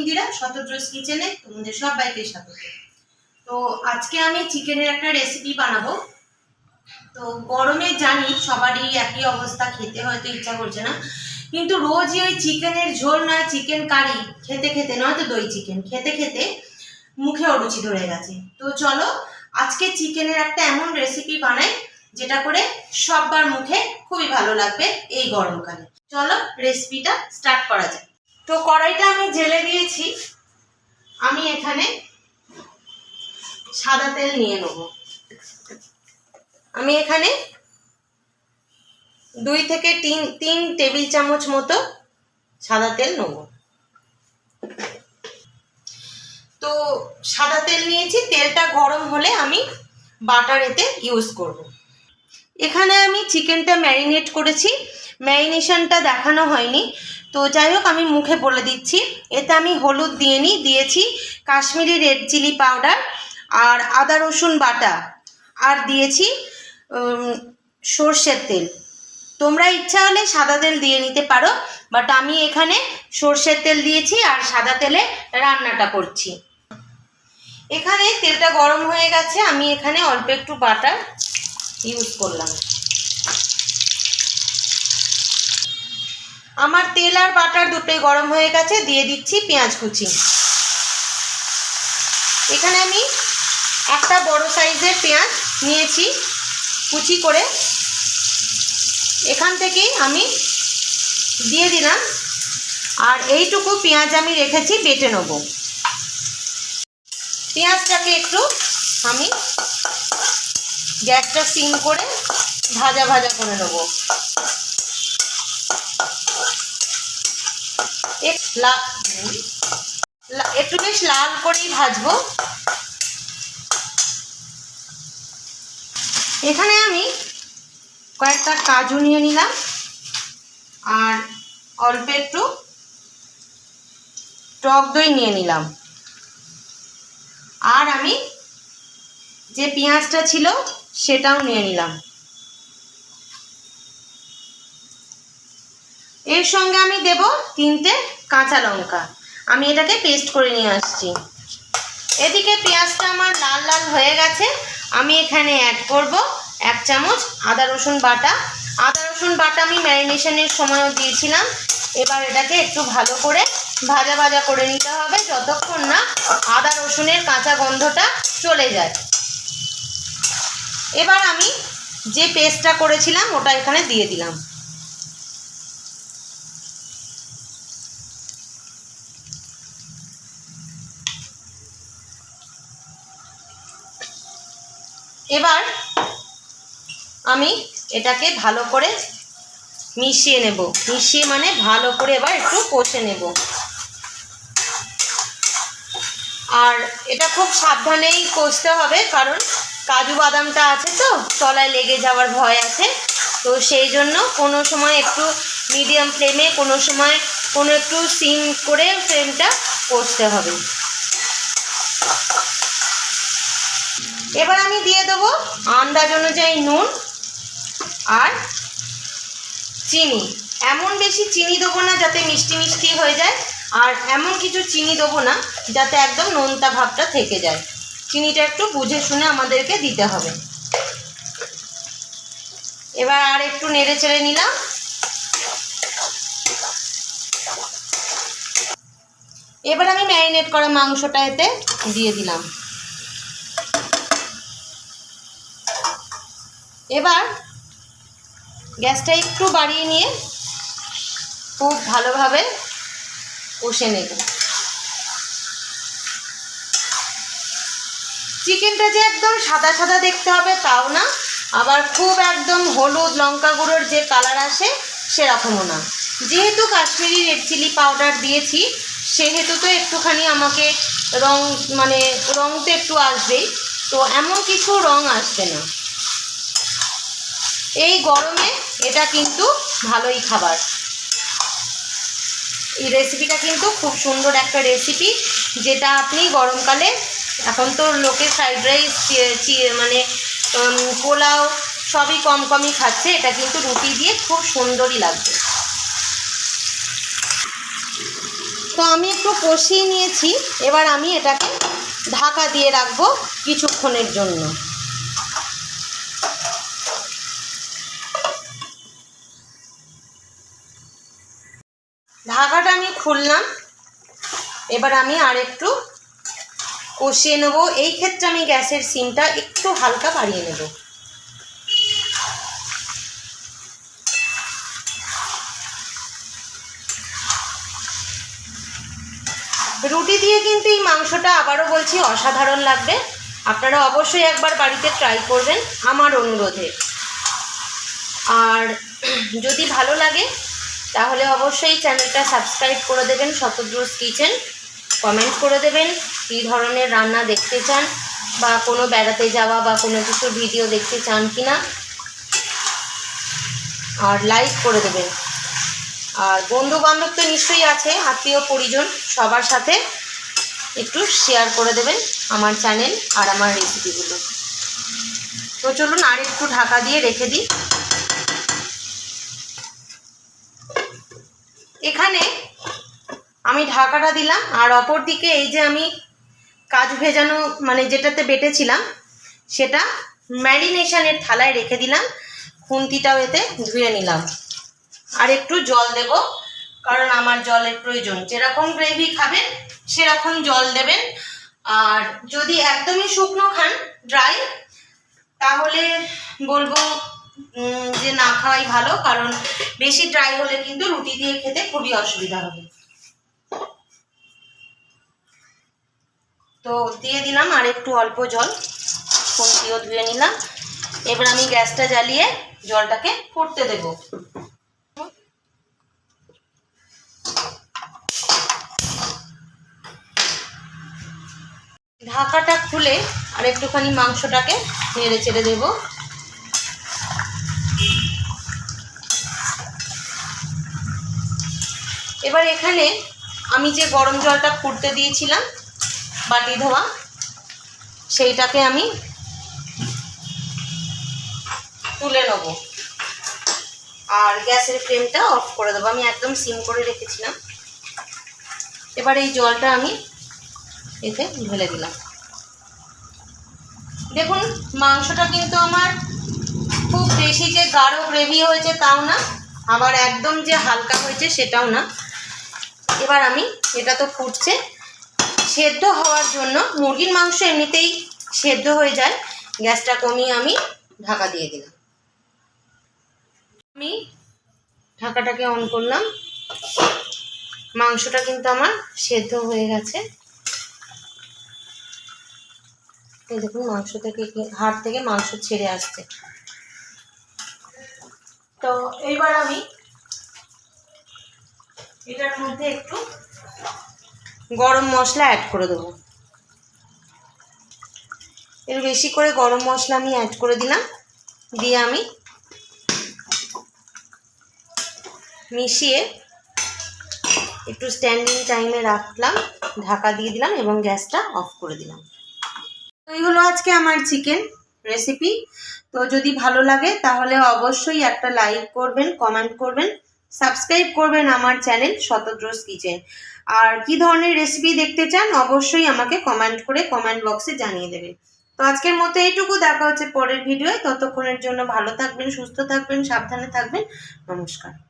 ইন্দিরা শতদ্রস কিচেনে তোমাদের সবাইকে স্বাগত। তো আজকে আমি চিকেনের একটা রেসিপি বানাবো। তো গরমে জানি সবারই একই অবস্থা, খেতে হয়তো ইচ্ছা করছে না। কিন্তু রোজই ওই চিকেনের ঝোল নয়, চিকেন কারি, খেতে খেতে নয়তো দই চিকেন, খেতে খেতে মুখে অরুচি ধরে গেছে। তো চলো আজকে চিকেনের একটা এমন রেসিপি বানাই, যেটা করে সববার মুখে খুবই ভালো লাগবে এই গরমকালে। চলো রেসিপিটা স্টার্ট করা যাক। তো কড়াইটা আমি জেলে দিয়েছি। আমি এখানে সাদা তেল নিয়ে নেব। আমি এখানে দুই থেকে তিন তিন টেবিল চামচ মতো সাদা তেল নেব। তো সাদা তেল নিয়েছি, তেলটা গরম হলে আমি বাটার এতে ইউজ করব। এখানে আমি চিকেনটা ম্যারিনেট করেছি। ম্যারিনেশনটা দেখানো হয়নি। তো যাই হোক, আমি মুখে বলে দিচ্ছি। এতে আমি হলুদ দিয়ে নিই দিয়েছি কাশ্মীরি রেড চিলি পাউডার আর আদা রসুন বাটা আর দিয়েছি সর্ষের তেল। তোমরা ইচ্ছা হলে সাদা তেল দিয়ে নিতে পারো, বাট আমি এখানে সর্ষের তেল দিয়েছি আর সাদা তেলে রান্নাটা করছি। এখানে তেলটা গরম হয়ে গেছে, আমি এখানে অল্প একটু বাটার ইউজ করলাম। আমার তেল আর বাটার দুটোই গরম হয়ে গেছে, দিয়ে দিচ্ছি পেঁয়াজ কুচি। এখানে আমি একটা বড় সাইজের পেঁয়াজ নিয়েছি, কুচি করে। এখান থেকেই আমি দিয়ে দিলাম, আর এইটুকু পেঁয়াজ আমি রেখেছি, বেটে নেব। পেঁয়াজটাকে একটু আমি গ্যাসটা সিম করে ভাজা ভাজা করে নেব। একটু বেশ লাল করেই ভাজবো। এখানে আমি কয়েকটা কাজু নিয়ে নিলাম, আর অল্প একটু টক দই নিয়ে নিলাম। আর আমি যে পেঁয়াজটা ছিল সেটাও নিয়ে নিলাম। এর সঙ্গে আমি দেব তিনটে কাঁচা লঙ্কা। আমি এটাকে পেস্ট করে নিয়ে আসছি। এদিকে পেঁয়াজটা আমার লাল লাল হয়ে গেছে। আমি এখানে অ্যাড করব এক চামচ আদা, রসুন বাটা। আদা, রসুন বাটা আমি ম্যারিনেশনের সময়ও দিয়েছিলাম। এবার এটাকে একটু ভালো করে ভাজা ভাজা করে নিতে হবে যতক্ষণ না আদা, রসুনের কাঁচা গন্ধটা চলে যায়। এবার আমি যে পেস্টটা করেছিলাম ওটা এখানে দিয়ে দিলাম। এবার আমি এটাকে ভালো করে মিশিয়ে নেব। মিশিয়ে মানে ভালো করে এবার একটু কষে নেব। আর এটা খুব সাবধানেই কষতে হবে, কারণ কাজু বাদামটা আছে তো, তলায় লেগে যাওয়ার ভয় আছে। তো সেই জন্য কোনো সময় একটু মিডিয়াম ফ্লেমে কোনো সময় কোনো একটু সিম করে ফ্লেমটা কষতে হবে। এবার আমি দিয়ে দেবো আন্দাজ অনুযায়ী নুন আর চিনি। এমন বেশি চিনি দেবো না যাতে মিষ্টি মিষ্টি হয়ে যায়, আর এমন কিছু চিনি দেবো না যাতে একদম নোনতা ভাবটা থেকে যায়। চিনিটা একটু বুঝে শুনে আমাদেরকে দিতে হবে। এবার আর একটু নেড়ে চেড়ে নিলাম। এবার আমি ম্যারিনেট করা মাংসটা এতে দিয়ে দিলাম। এবার গ্যাসটা একটু বাড়িয়ে নিয়ে খুব ভালোভাবে কষে নেব। চিকেনটা যে একদম সাদা সাদা দেখতে হবে তাও না, আবার খুব একদম হলুদ লঙ্কা গুঁড়োর যে কালার আসে সেরকমও না। যেহেতু কাশ্মীরি রেড চিলি পাউডার দিয়েছি, সেহেতু তো একটুখানি আমাকে রং মানে রং তো একটু আসবেই, তো এমন কিছু রং আসবে না। এই গরমে এটা কিন্তু ভালোই খাবার। এই রেসিপিটা কিন্তু খুব সুন্দর একটা রেসিপি যেটা আপনি গরমকালে, এখন তো লোকে ফ্রাইড রাইস মানে পোলাও সবই কম কমই খাচ্ছে, এটা কিন্তু রুটি দিয়ে খুব সুন্দরই লাগবে। তো আমি একটু কষিয়ে নিয়েছি, এবার আমি এটাকে ঢাকা দিয়ে রাখব কিছুক্ষণের জন্য। খুললাম। এবার আমি আর একটু কষিয়ে নেব। এই ক্ষেত্রে আমি গ্যাসের সিমটা একটু হালকা বাড়িয়ে নেব। রুটি দিয়ে কিন্তু এই মাংসটা আবারও বলছি অসাধারণ লাগবে। আপনারা অবশ্যই একবার বাড়িতে ট্রাই করবেন। আমার অনুরোধে। আর যদি ভালো লাগে তাহলে অবশ্যই চ্যানেলটা সাবস্ক্রাইব করে দেবেন, শতদ্রুস কিচেন। কমেন্ট করে দেবেন, কী ধরনের রান্না দেখতে চান, বা কোনো বেড়াতে যাওয়া বা কোনো কিছু ভিডিও দেখতে চান কি না আর লাইক করে দেবেন। আর বন্ধু বান্ধব তো নিশ্চয়ই আছে, আত্মীয় পরিজন, সবার সাথে একটু শেয়ার করে দেবেন আমার চ্যানেল আর আমার রেসিপিগুলো তো চলুন আর একটু ঢাকা দিয়ে রেখে দিই এখানে আমি ঢাকাটা দিলাম, আর অপর দিকে এই যে আমি কাজ ভেজানো মানে যেটাতে বেটেছিলাম, সেটা ম্যারিনেশনের থালায় রেখে দিলাম, খুন্তিটাও এতে ধুয়ে নিলাম। আর একটু জল দেব, কারণ আমার জলের প্রয়োজন। যেরকম গ্রেভি খাবেন, সেরকম জল দেবেন। আর যদি একদমই শুকনো খান, ড্রাই, তাহলে বলব যে না খাওয়াই ভালো, কারণ বেশি ড্রাই হলে কিন্তু রুটি দিয়ে খেতে খুবই অসুবিধা হবে। তো দিয়ে দিলাম আর একটু অল্প জল। খুন্তিও ধুয়ে নিলাম। এবার আমি গ্যাসটা জ্বালিয়ে জলটাকে ফুটতে দেব। ঢাকাটা খুলে আর একটুখানি মাংসটাকে নেড়ে চেড়ে দেবো। এবার এখানে আমি যে গরম জলটা ফুটতে দিয়েছিলাম বাটি ধোয়া, সেইটাকে আমি তুলে নেব। আর গ্যাসের ফ্লেমটা অফ করে দেবো। আমি একদম সিম করে রেখেছিলাম। এবার এই জলটা আমি এতে ঢেলে দিলাম। দেখুন, মাংসটা কিন্তু আমার খুব বেশি যে গাঢ় গ্রেভি হয়েছে তাও না, আবার একদম যে হালকা হয়েছে সেটাও না। এবার আমি, এটা তো ফুটছে সেদ্ধ হওয়ার জন্য মুরগির মাংস এমনিতেই সেদ্ধ হয়ে যায়। গ্যাসটা কমিয়ে আমি ঢাকা দিয়ে দিলাম। আমি ঢাকাটাকে অন করলাম। মাংসটা কিন্তু আমার সেদ্ধ হয়ে গেছে। এই দেখুন, মাংস থেকে হাড় থেকে মাংস ছেড়ে আসছে। তো এইবার আমি এটার মধ্যে একটু গরম মশলা অ্যাড করে দেবো। এর বেশি করে গরম মশলা আমি অ্যাড করে দিলাম। দিয়ে আমি মিশিয়ে একটু স্ট্যান্ডিং টাইমে রাখলাম, ঢাকা দিয়ে দিলাম এবং গ্যাসটা অফ করে দিলাম। তো এই হলো আজকে আমার চিকেন রেসিপি তো যদি ভালো লাগে তাহলে অবশ্যই একটা লাইক করবেন কমেন্ট করবেন। সাবস্ক্রাইব করবেন আমার চ্যানেল শতদ্রোস কিচেন। আর কি ধরনের রেসিপি দেখতে চান, অবশ্যই আমাকে কমেন্ট করে কমেন্ট বক্সে জানিয়ে দেবেন। তো আজকের মতো এইটুকু, দেখা হচ্ছে পরের ভিডিওয় ততক্ষণের জন্য ভালো থাকবেন, সুস্থ থাকবেন, সাবধানে থাকবেন। নমস্কার।